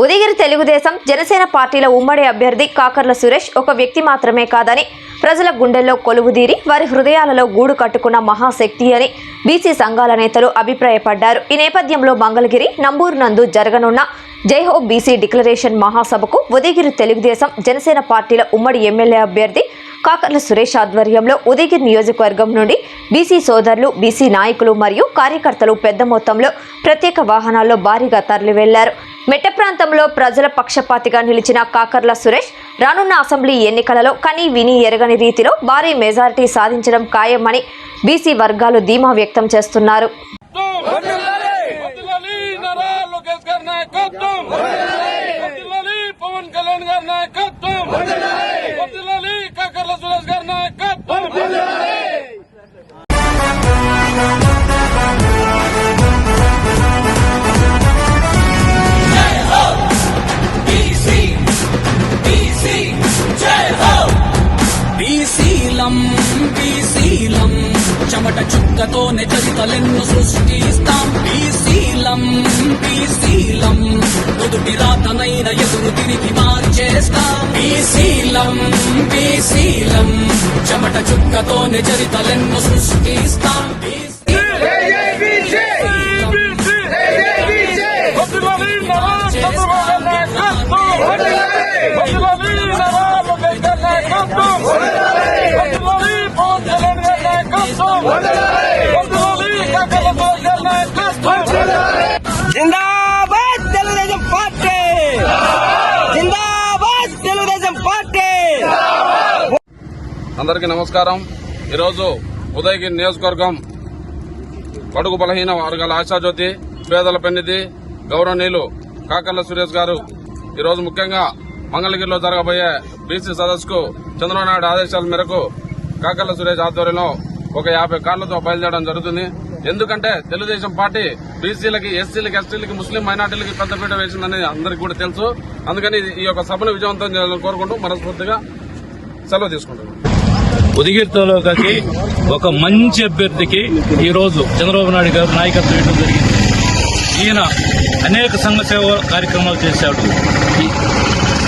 ఉదయగిరి తెలుగుదేశం జనసేన పార్టీల ఉమ్మడి అభ్యర్థి కాకర్ల సురేష్ ఒక వ్యక్తి మాత్రమే కాదని ప్రజల గుండెల్లో కొలువుదీరి వారి హృదయాలలో గూడు కట్టుకున్న మహాశక్తి అని బీసీ సంఘాల నేతలు అభిప్రాయపడ్డారు. ఈ నేపథ్యంలో మంగళగిరి నంబూరు నందు జరగనున్న జైహో బీసీ డిక్లరేషన్ మహాసభకు ఉదయగిరి తెలుగుదేశం జనసేన పార్టీల ఉమ్మడి ఎమ్మెల్యే అభ్యర్థి కాకర్ల సురేష్ ఆధ్వర్యంలో ఉదయగిరి నియోజకవర్గం నుండి బీసీ సోదరులు బీసీ నాయకులు మరియు కార్యకర్తలు పెద్ద మొత్తంలో ప్రత్యేక వాహనాల్లో భారీగా తరలి వెళ్ళారు మెట్ట ప్రాంతంలో ప్రజల పక్షపాతిగా నిలిచిన కాకర్ల సురేష్ రానున్న అసెంబ్లీ ఎన్నికలలో కని విని ఎరగని రీతిలో భారీ మెజారిటీ సాధించడం ఖాయమని బీసీ వర్గాలు ధీమా వ్యక్తం చేస్తున్నారు. పవన్ కళ్యాణ్ గారి నాయకత్వం. చెమట చుక్కతోనే చరితలెన్ను సృష్టిస్తాం. బీసీలం బీసీలం మొదటి రాతనైన ఎదురు తిరిగి మార్చేస్తాం. బీసీలం బీసీలం చెమట చుక్కతోనే చరితలెన్ను సృష్టిస్తాం. జిందాబాద్ తెలుగుదేశం పార్టీ! జిందాబాద్ తెలుగుదేశం పార్టీ! అందరికీ నమస్కారం. ఈరోజు ఉదయగిరి నియోజకవర్గం బడుగు బలహీన వర్గాల ఆశాజ్యోతి పేదల పెన్నిధి గౌరవనీయులు కాకర్ల సురేష్ గారు. ఈరోజు ముఖ్యంగా మంగళగిరిలో జరగబోయే బీసీ సదస్సుకు చంద్రబాబు నాయుడు ఆదేశాల మేరకు కాకర్ల సురేష్ ఆధ్వర్యంలో ఒక యాభై కార్లతో బయలుదేరడం జరుగుతుంది. ఎందుకంటే తెలుగుదేశం పార్టీ బీసీలకి ఎస్సీలకి ఎస్టీలకి ముస్లిం మైనార్టీలకి పెద్దపీట వేసిందని అందరికీ కూడా తెలుసు. అందుకని ఈ యొక్క సభను విజయవంతం చేయాలని కోరుకుంటూ మనస్ఫూర్తిగా సెలవు తీసుకుంటున్నాను ఉదిగిరితోలోకి ఒక మంచి అభ్యర్థికి ఈరోజు చంద్రబాబు నాయుడు గారు నాయకత్వం ఇవ్వడం జరిగింది. ఈయన అనేక సంఘ సేవ కార్యక్రమాలు చేశాడు.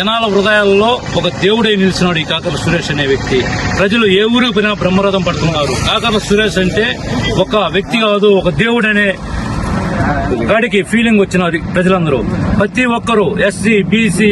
జనాల హృదయాల్లో ఒక దేవుడై నిలిచినాడు ఈ కాకర సురేష్ అనే వ్యక్తి. ప్రజలు ఏ ఊరికి పోయినా బ్రహ్మరథం పడుతున్నారు కాకర సురేష్ అంటే ఒక వ్యక్తి కాదు ఒక దేవుడనే గాడికి ఫీలింగ్ వచ్చినది ప్రజలందరూ. ప్రతి ఒక్కరూ ఎస్సీ బీసీ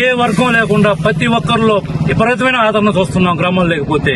ఏ వర్గం లేకుండా ప్రతి ఒక్కరిలో విపరీతమైన ఆదరణ చూస్తున్నాం గ్రామాలు లేకపోతే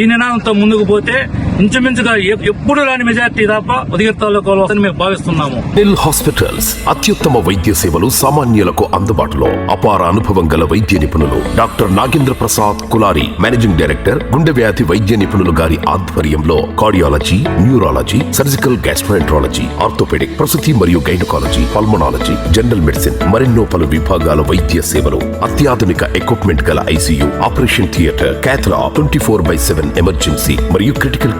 ఈ నినాదంతో ముందుకు పోతే ఇంచుమించుగా ఎప్పుడు రాని మెజార్టీ తప్ప ఉదగిరి తాలూకాలో మేము భావిస్తున్నాము. నిల్ హాస్పిటల్స్ అత్యుత్తమ వైద్య సేవలు సామాన్యులకు అందుబాటులో అపార అనుభవం గల వైద్య నిపుణులు doctor Nagendra Prasad Kulari managing director గుండె వ్యాధి వైద్య నిపుణులు గారి ఆధ్వర్యంలో cardiology neurology surgical gastroenterology orthopaedic ప్రసూతి మరియు గైనకాలజీ పల్మనాలజీ జనరల్ మెడిసిన్ మరెన్నో పలు విభాగాల వైద్య సేవలు అత్యాధునిక ఎక్విప్మెంట్ గల ICU operation theatre cath lab twenty four by seven emergency మరియు క్రిటికల్